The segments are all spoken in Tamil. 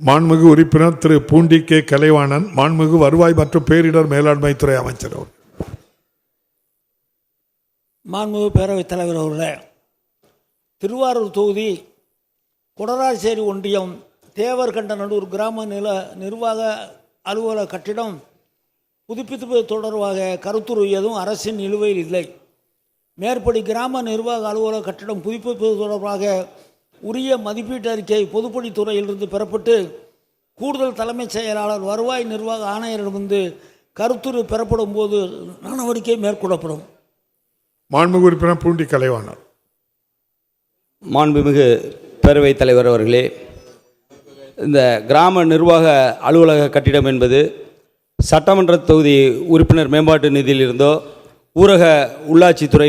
மாண்புமிகு உறுப்பினர் திரு பூண்டி கே. கலைவாணன் மாண்புமிகு வருவாய் மற்றும் பேரிடர் மேலாண்மை துறை அமைச்சர் அவர் மாண்புமிகு பேரவைத் தலைவர் அவர்களே திருவாரூர் தொகுதி குடராச்சேரி ஒன்றியம் தேவர்கண்டநல்லூர் கிராம நில நிர்வாக அலுவலக கட்டிடம் புதுப்பிப்பு தொடர்பாக கருத்துருவியதும் அரசின் நிலுவையில் இல்லை. மேற்படி கிராம நிர்வாக அலுவலக கட்டிடம் புதுப்பிப்பு தொடர்பாக உரிய மதிப்பீட்டு அறிக்கை பொதுப்பணித்துறையிலிருந்து பெறப்பட்டு கூடுதல் தலைமைச் செயலாளர் வருவாய் நிர்வாக ஆணையரிடமிருந்து கருத்துரு பெறப்படும் போது நடவடிக்கை மேற்கொள்ளப்படும். மாண்புமிகு உறுப்பினர் பூண்டி கலைவாணன் மாண்புமிகு பேரவைத் தலைவர் அவர்களே இந்த கிராம நிர்வாக அலுவலக கட்டிடம் என்பது சட்டமன்ற தொகுதி உறுப்பினர் மேம்பாட்டு நிதியிலிருந்தோ ஊரக உள்ளாட்சித்துறை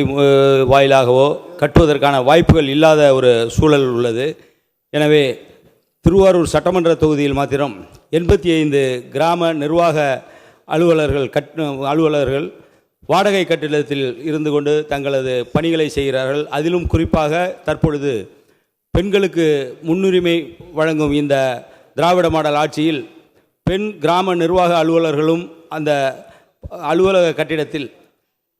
வாயிலாகவோ கட்டுவதற்கான வாய்ப்புகள் இல்லாத ஒரு சூழல் உள்ளது. எனவே திருவாரூர் சட்டமன்ற தொகுதியில் மாத்திரம் எண்பத்தி ஐந்து கிராம நிர்வாக அலுவலர்கள் கட் அலுவலர்கள் வாடகை கட்டிடத்தில் இருந்து கொண்டு தங்களது பணிகளை செய்கிறார்கள். அதிலும் குறிப்பாக தற்பொழுது பெண்களுக்கு முன்னுரிமை வழங்கும் இந்த திராவிட மாடல் ஆட்சியில் பெண் கிராம நிர்வாக அலுவலர்களும் அந்த அலுவலக கட்டிடத்தில்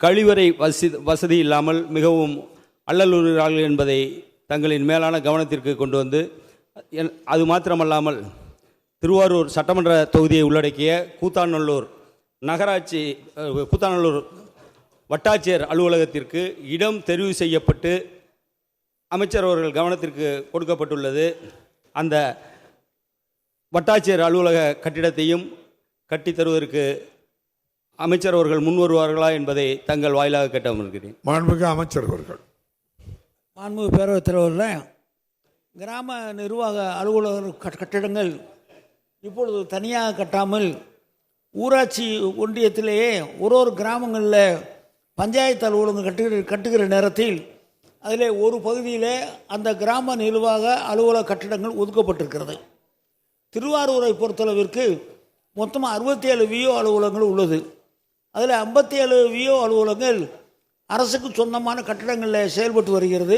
கழிவறை வசி வசதி இல்லாமல் மிகவும் அல்லலுறார்கள் என்பதை தங்களின் மேலான கவனத்திற்கு கொண்டு வந்து என்- அது மாத்திரமல்லாமல் திருவாரூர் சட்டமன்ற தொகுதியை உள்ளடக்கிய கூத்தாநல்லூர் நகராட்சி கூத்தாநல்லூர் வட்டாட்சியர் அலுவலகத்திற்கு இடம் தெரிவு செய்யப்பட்டு அமைச்சர் அவர்கள் கவனத்திற்கு கொடுக்கப்பட்டுள்ளது. அந்த வட்டாட்சியர் அலுவலக கட்டிடத்தையும் கட்டித் தருவதற்கு அமைச்சர் அவர்கள் முன் வருவார்களா என்பதை தங்கள் வாயிலாக கேட்டு மாண்புமிகு அமைச்சர் அவர்கள். மாண்புமிகு பேரவைத் தலைவரில் கிராம நிர்வாக அலுவலர் கட்- கட்டிடங்கள் இப்பொழுது தனியாக கட்டாமல் ஊராட்சி ஒன்றியத்திலேயே ஒரு ஒரு கிராமங்களில் பஞ்சாயத்து அலுவலகம் கட்டுகிற கட்டுகிற நேரத்தில் அதில் ஒரு பகுதியில் அந்த கிராம நிர்வாக அலுவலக கட்டிடங்கள் ஒதுக்கப்பட்டிருக்கிறது. திருவாரூரை பொறுத்தளவிற்கு மொத்தமாக அறுபத்தி ஏழு விஓ அலுவலகங்கள் உள்ளது. அதில் ஐம்பத்தி ஏழு விஓ அலுவலகங்கள் அரசுக்கு சொந்தமான கட்டிடங்களில் செயல்பட்டு வருகிறது.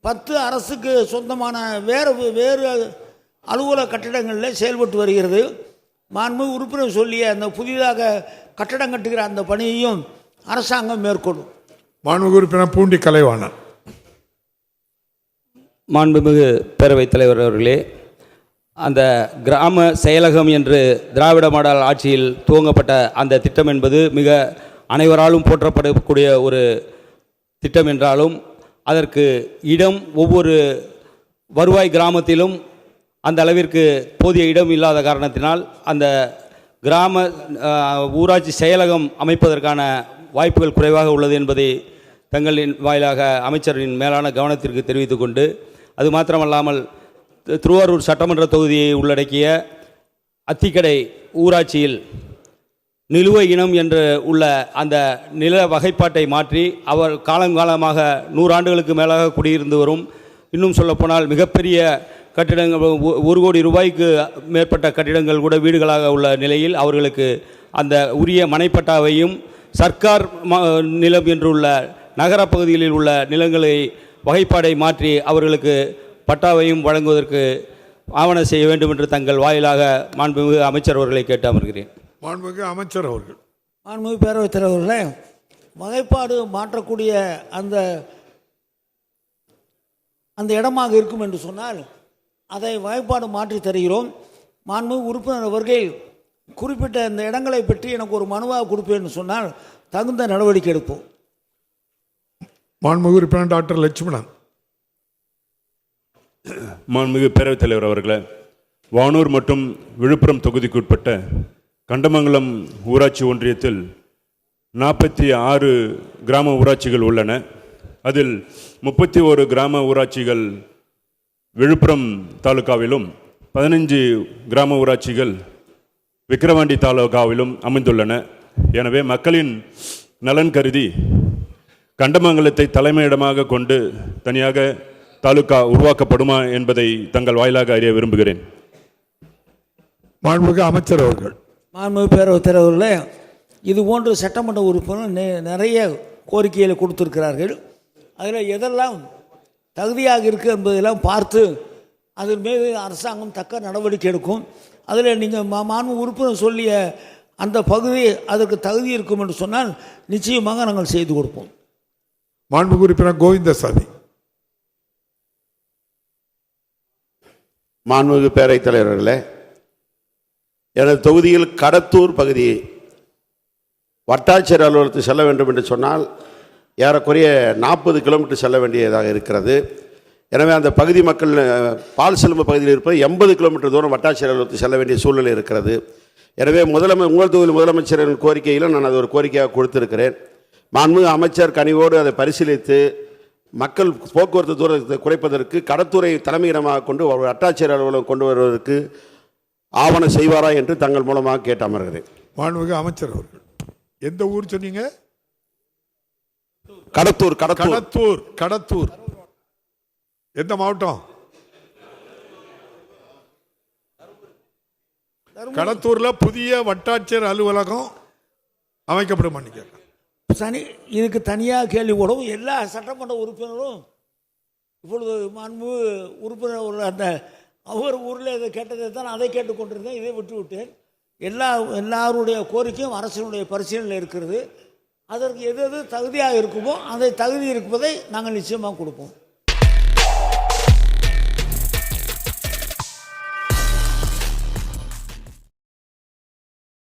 பத்து அரசுக்கு சொந்தமான வேறு வேறு அலுவலக கட்டிடங்களில் செயல்பட்டு வருகிறது. மாண்பு உறுப்பினர் சொல்லிய அந்த புதிதாக கட்டடம் கட்டுகிற அந்த பணியையும் அரசாங்கம் மேற்கொள்ளும். மாண்புமிகு உறுப்பினர் பூண்டி கலைவாணன். மாண்புமிகு பேரவைத் தலைவர் அவர்களே அந்த கிராம செயலகம் என்று திராவிட மாடல் ஆட்சியில் துவங்கப்பட்ட அந்த திட்டம் என்பது மிக அனைவராலும் போற்றப்படக்கூடிய ஒரு திட்டம் என்றாலும் அதற்கு இடம் ஒவ்வொரு வருவாய் கிராமத்திலும் அந்த அளவிற்கு போதிய இடம் இல்லாத காரணத்தினால் அந்த கிராம ஊராட்சி செயலகம் அமைப்பதற்கான வாய்ப்புகள் குறைவாக உள்ளது என்பதை தங்களின் வாயிலாக அமைச்சரின் மேலான கவனத்திற்கு தெரிவித்துக் கொண்டு அது மாத்திரமல்லாமல் திருவாரூர் சட்டமன்ற தொகுதியை உள்ளடக்கிய அத்திக்கடை ஊராட்சியில் நிலுவ இனம் என்று உள்ள அந்த நில வகைப்பாட்டை மாற்றி அவர் காலங்காலமாக நூறாண்டுகளுக்கு மேலாக குடியிருந்து வரும். இன்னும் சொல்லப்போனால் மிகப்பெரிய கட்டிடங்கள் ஒரு கோடி ரூபாய்க்கு மேற்பட்ட கட்டிடங்கள் கூட வீடுகளாக உள்ள நிலையில் அவர்களுக்கு அந்த உரிய மனைப்பட்டாவையும் சர்க்கார் நிலம் என்றுள்ள நகர பகுதிகளில் உள்ள நிலங்களை வகைப்பாடை மாற்றி அவர்களுக்கு பட்டாவையும் வழங்குவதற்கு ஆவணம் செய்ய வேண்டும் என்று தங்கள் வாயிலாக மாண்புமிகு அமைச்சர் அவர்களை கேட்டு அமர்கிறேன். மாண்புமிகு அமைச்சர் அவர்கள். மாண்புமிகு பேரவைத் தலைவர்களே வகைப்பாடு மாற்றக்கூடிய அந்த அந்த இடமாக இருக்கும் என்று சொன்னால் அதை வகைப்பாடு மாற்றி தருகிறோம். மாண்புமிகு உறுப்பினர் அவர்கள் குறிப்பிட்ட இந்த இடங்களை பற்றி எனக்கு ஒரு மனுவாக கொடுப்பேன்னு சொன்னால் தகுந்த நடவடிக்கை எடுப்போம். மாண்புமிகு உறுப்பினர் டாக்டர் லட்சுமணன். மாண்புமிகு பேரவைத் தலைவர் அவர்களே வானூர் மற்றும் விழுப்புரம் தொகுதிக்குட்பட்ட கண்டமங்கலம் ஊராட்சி ஒன்றியத்தில் நாற்பத்தி ஆறு கிராம ஊராட்சிகள் உள்ளன. அதில் முப்பத்தி ஓரு கிராம ஊராட்சிகள் விழுப்புரம் தாலுகாவிலும் பதினஞ்சு கிராம ஊராட்சிகள் விக்கிரவாண்டி தாலுகாவிலும் அமைந்துள்ளன. எனவே மக்களின் நலன் கருதி கண்டமங்கலத்தை தலைமையிடமாக கொண்டு தனியாக தாலுகா உருவாக்கப்படுமா என்பதை தங்கள் வாயிலாக அறிய விரும்புகிறேன். மாண்புமிகு அமைச்சர் அவர்கள் மாண்புமிகு பேரவைத் தலைவர்களே இது போன்று சட்டமன்ற உறுப்பினர் நெ- நிறைய கோரிக்கைகளை கொடுத்திருக்கிறார்கள். அதில் எதெல்லாம் தகுதியாக இருக்குது என்பதெல்லாம் பார்த்து அதன் மீது அரசாங்கம் தக்க நடவடிக்கை எடுக்கும். அதில் நீங்கள் மா மாண்பு உறுப்பினர் சொல்லிய அந்த பகுதி அதற்கு தகுதி இருக்கும் என்று சொன்னால் நிச்சயமாக நாங்கள் செய்து கொடுப்போம். மாண்புமிகு உறுப்பினர் கோவிந்தசாமி. மாண்புமிகு பேரவைத் தலைவர்களே எனது தொகுதியில் கடத்தூர் பகுதி வட்டாட்சியர் அலுவலகத்துக்கு செல்ல வேண்டும் என்று சொன்னால் ஏறக்குறைய நாற்பது கிலோமீட்டர் செல்ல வேண்டியதாக இருக்கிறது. எனவே அந்த பகுதி மக்கள் பால் செலும்பு பகுதியில் இருப்பது எண்பது கிலோமீட்டர் தூரம் வட்டாட்சியர் அலுவலகத்தில் செல்ல வேண்டிய சூழ்நிலை இருக்கிறது. எனவே முதலமை உங்கள் தொகுதியில் முதலமைச்சரின் கோரிக்கையில் நான் அது ஒரு கோரிக்கையாக கொடுத்திருக்கிறேன். மாண்பு அமைச்சர் கனிவோடு அதை பரிசீலித்து மக்கள் போக்குவரத்து தூரத்தை குறைப்பதற்கு கடத்துறை தலைமையிடமாக கொண்டு ஒரு வட்டாட்சியர் அலுவலகம் கொண்டு வருவதற்கு ஆவணம் செய்வாரா என்று தங்கள் மூலமாக கேட்டு அமர்கிறேன் மாண்புமிகு அமைச்சர் அவர்கள் எந்த ஊர் சொன்னீங்க? கடத்தூர் கடத்தூர். கடத்தூர் கடத்தூர். எந்த மாவட்டம்? கடத்தூர்ல புதிய வட்டாட்சியர் அலுவலகம் அமைக்கப்படும் கேட்கிறேன் தனி இதுக்கு தனியாக கேள்வி கூடவும் எல்லா சட்டமன்ற உறுப்பினரும் இப்பொழுது மாண்பு உறுப்பினர் அந்த அவர் ஊரில் இதை கேட்டதை தான் அதை கேட்டுக்கொண்டிருந்தேன் இதை விட்டு விட்டேன் எல்லா எல்லாருடைய கோரிக்கையும் அரசினுடைய பரிசீலனையில் இருக்கிறது. அதற்கு எது எது தகுதியாக இருக்குமோ அதை தகுதி இருப்பதை நாங்கள் நிச்சயமாக கொடுப்போம்.